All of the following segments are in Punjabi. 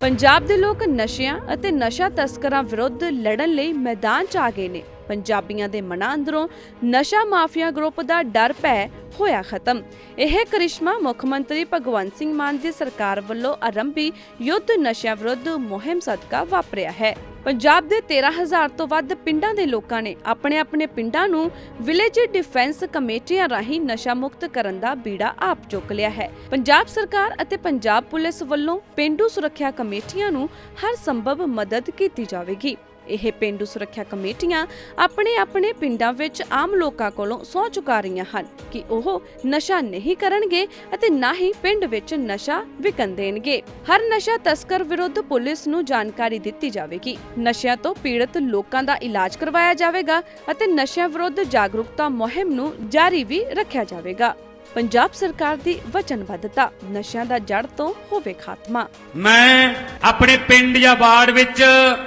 ਪੰਜਾਬ ਦੇ ਲੋਕ ਨਸ਼ਿਆਂ ਅਤੇ ਨਸ਼ਾ ਤਸਕਰਾਂ ਵਿਰੁੱਧ ਲੜਨ ਲਈ ਮੈਦਾਨ 'ਚ ਆ ਗਏ ਨੇ। ਪੰਜਾਬੀਆਂ ਦੇ ਮਨਾਂ ਅੰਦਰੋਂ ਨਸ਼ਾ ਮਾਫੀਆ ਗਰੁੱਪ ਦਾ ਡਰ ਭੈ ਹੋਇਆ ਖਤਮ। ਇਹ ਕਰਿਸ਼ਮਾ ਮੁੱਖ ਮੰਤਰੀ ਭਗਵੰਤ ਸਿੰਘ ਮਾਨ ਦੀ ਸਰਕਾਰ ਵੱਲੋਂ ਆਰੰਭੀ ਯੁੱਧ ਨਸ਼ਿਆਂ ਵਿਰੁੱਧ ਮੁਹਿੰਮ ਸਦਕਾ ਵਾਪਰਿਆ ਹੈ। ਪੰਜਾਬ ਦੇ 13000 ਤੋਂ ਵੱਧ ਪਿੰਡਾਂ ਦੇ ਲੋਕਾਂ ਨੇ ਆਪਣੇ ਆਪਣੇ ਪਿੰਡਾਂ ਨੂੰ ਵਿਲੇਜ ਡਿਫੈਂਸ ਕਮੇਟੀਆਂ ਰਾਹੀਂ ਨਸ਼ਾ ਮੁਕਤ ਕਰਨ ਦਾ ਬੀੜਾ ਆਪ ਚੁੱਕ ਲਿਆ ਹੈ। ਪੰਜਾਬ ਸਰਕਾਰ ਅਤੇ ਪੰਜਾਬ ਪੁਲਿਸ ਵੱਲੋਂ ਪਿੰਡੂ ਸੁਰੱਖਿਆ ਕਮੇਟੀਆਂ ਨੂੰ ਹਰ ਸੰਭਵ ਮਦਦ ਕੀਤੀ ਜਾਵੇਗੀ। ਇਹ ਪਿੰਡੂ ਸੁਰੱਖਿਆ ਕਮੇਟੀਆਂ ਆਪਣੇ ਆਪਣੇ ਪਿੰਡਾਂ ਵਿੱਚ ਆਮ ਲੋਕਾਂ ਕੋਲੋਂ ਸਹੁੰ ਚੁਕਾ ਰਹੀਆਂ ਹਨ ਕਿ ਉਹ ਨਸ਼ਾ ਨਹੀਂ ਕਰਨਗੇ ਅਤੇ ਨਾ ਹੀ ਪਿੰਡ ਵਿੱਚ ਨਸ਼ਾ ਵਿਕਣ ਦੇਣਗੇ। ਹਰ ਨਸ਼ਾ ਤਸਕਰ ਵਿਰੁੱਧ ਪੁਲਿਸ ਨੂੰ ਜਾਣਕਾਰੀ ਦਿੱਤੀ ਜਾਵੇਗੀ। ਨਸ਼ਿਆਂ ਤੋਂ ਪੀੜਤ ਲੋਕਾਂ ਦਾ ਇਲਾਜ ਕਰਵਾਇਆ ਜਾਵੇਗਾ ਅਤੇ ਨਸ਼ਿਆਂ ਵਿਰੁੱਧ ਜਾਗਰੂਕਤਾ ਮੁਹਿੰਮ ਨੂੰ ਜਾਰੀ ਵੀ ਰੱਖਿਆ ਜਾਵੇਗਾ। ਪੰਜਾਬ ਸਰਕਾਰ ਦੀ ਵਚਨਬੱਧਤਾ ਨਸ਼ਿਆਂ ਦਾ ਜੜ ਤੋਂ ਹੋਵੇ ਖਾਤਮਾ। ਮੈਂ ਆਪਣੇ ਪਿੰਡ ਜਾਂ ਬਾੜ ਵਿੱਚ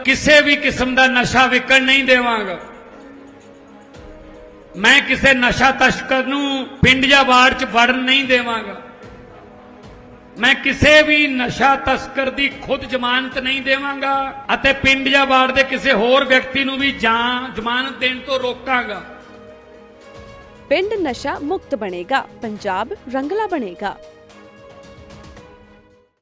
ਕਿਸੇ ਵੀ ਕਿਸਮ ਦਾ ਨਸ਼ਾ ਵਿਕਣ ਨਹੀਂ ਦੇਵਾਂਗਾ। ਮੈਂ ਕਿਸੇ ਨਸ਼ਾ ਤਸਕਰ ਨੂੰ ਪਿੰਡ ਜਾਂ ਬਾੜ 'ਚ ਵੜਨ ਨਹੀਂ ਦੇਵਾਂਗਾ। ਮੈਂ ਕਿਸੇ ਵੀ ਨਸ਼ਾ ਤਸਕਰ ਦੀ ਖੁਦ ਜ਼ਮਾਨਤ ਨਹੀਂ ਦੇਵਾਂਗਾ ਅਤੇ ਪਿੰਡ ਜਾਂ ਬਾੜ ਦੇ ਕਿਸੇ ਹੋਰ ਵਿਅਕਤੀ ਨੂੰ ਵੀ ਜਾਂ ਜ਼ਮਾਨਤ ਦੇਣ ਤੋਂ ਰੋਕਾਂਗਾ। ਪਿੰਡ ਨਸ਼ਾ ਮੁਕਤ ਬਣੇਗਾ ਪੰਜਾਬ ਰੰਗਲਾ ਬਣੇਗਾ।